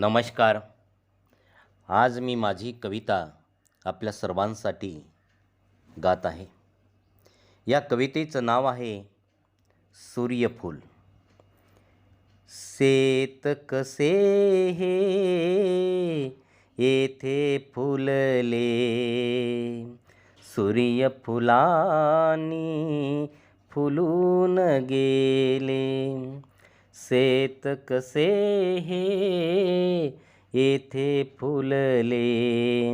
नमस्कार. आज मी माझी कविता आपल्या सर्वांसाठी गात आहे. या कवितेचं नाव आहे सूर्यफूल. सेत कसे हे? येथे फुलले. सूर्यफुलांनी फुलून गेले. शेत कसे हे येथे फुलले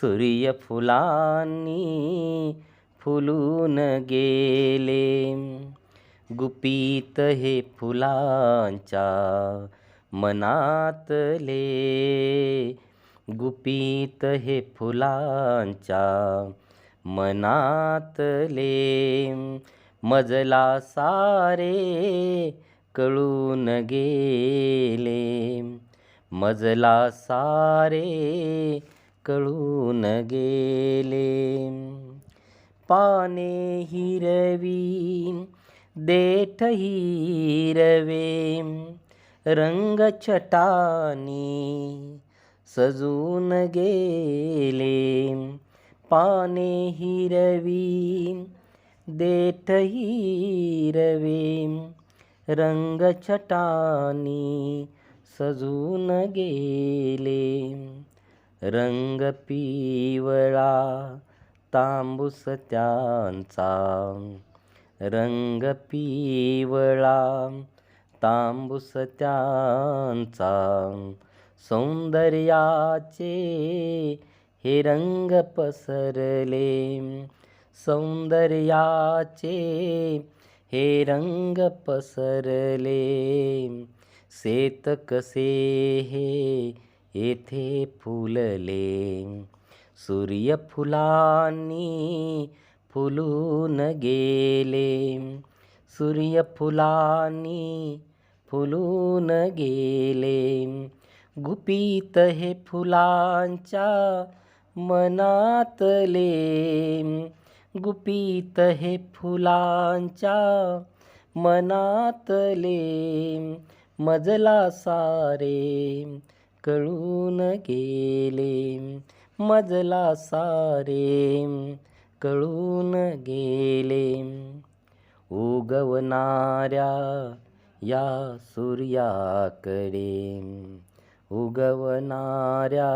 सूर्यफुलांनी फुलून गेले. गुपित हे फुलांच्या मनातले. गुपित हे फुलांच्या मनातले. मजला सारे कळून गेले. मजला सारे कळून गेले. पाने हिरवी देठ हिरवे रंग चटानी सजून गेले. पाने हिरवी देठ हिरवे रंगछटानी सजून गेले. रंग पिवळा तांबूस त्यांचा. रंग पिवळा तांबूस त्यांचा. सौंदर्याचे हे रंग पसरले. सौंदर्याचे हे रंग पसरले. शेत कसे हे? येथे फुलले. सूर्यफुलांनी फुलून गेले. सूर्यफुलांनी फुलून गेले. गुपित हे फुलांच्या मनातले. गुपित हे फुलांच्या मनातले मजला सारे कळून गेले. मजला सारे कळून गेले. उगवणाऱ्या या सूर्याकडे उगवणाऱ्या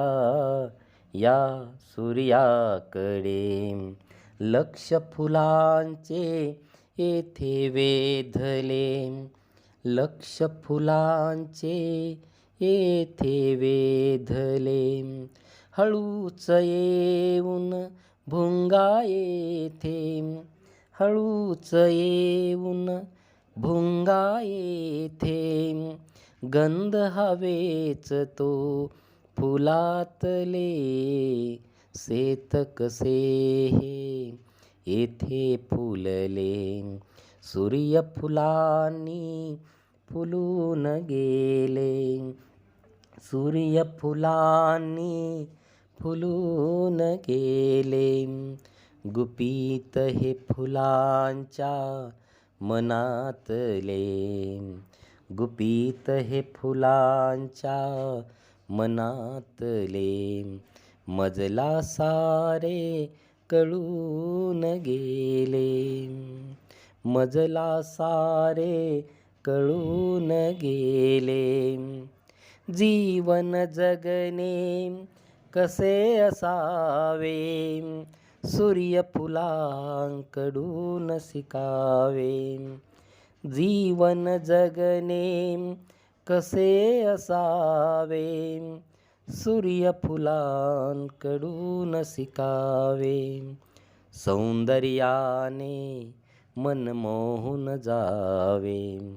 या सूर्याकडे लक्ष फुलांचे येथे वेधले. लक्ष फुलांचे येथे वेधले. हळूच येऊन भुंगा येथे. हळूच येऊन भुंगा येथे. गंध हवेच तो फुलातले. शेत कसे हे येथे फुलले सूर्यफुलांनी फुलून गेले। सूर्यफुलांनी फुलून गेले। गुपित हे फुलांच्या मनातले गुपित हे फुलांच्या मनातले मजला सारे कळून गेले. मजला सारे कळून गेले. जीवन जगणे कसे असावे? सूर्यफुलांकडून शिकावे. जीवन जगणे कसे असावे? सूर्यफुलांकडून शिकावे. सौंदर्याने मन मोहून जावे.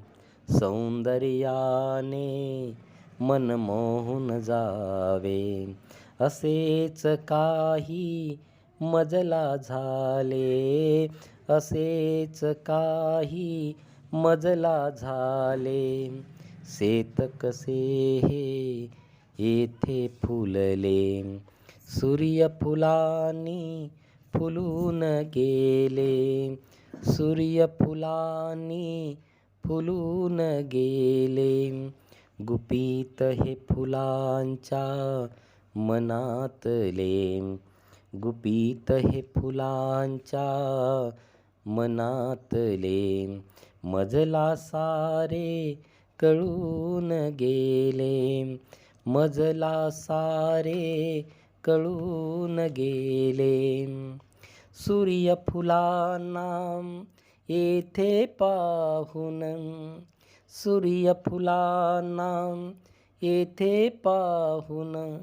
सौंदर्याने मन मोहून जावे. असेच काही मजला झाले. असेच काही मजला झाले. शेत कसे हे येथे फुलले. सूर्यफुलांनी फुलून गेले. सूर्यफुलांनी फुलून गेले. गुपित हे फुलांच्या मनातले. गुपित हे फुलांच्या मनातले. मजला सारे कळून गेले. मजला सारे कळून गेले. सूर्यफुलांना येथे पाहून सूर्यफुलांना येथे पाहून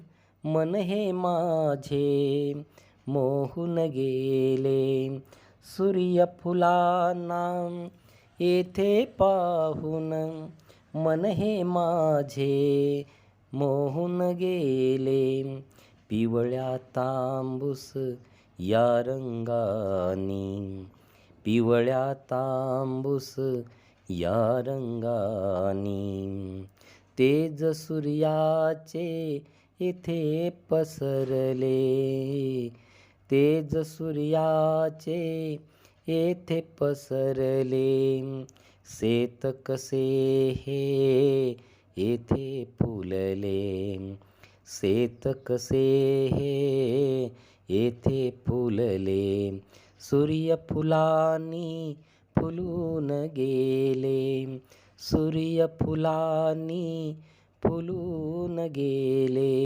मन हे माझे मोहून गेले. सूर्यफुलांना येथे पाहून मन हे माझे मोहून गेले. पिवळ्या तांबूस या रंगानी. पिवळ्या तांबूस या रंगानी. तेज सूर्याचे येथे पसरले. तेज सूर्याचे येथे पसरले. शेत कसे हे येथे फुलले. शेत कसे हे येथे फुलले. सूर्यफुलानी फुलून गेले. सूर्यफुलांनी फुलून गेले.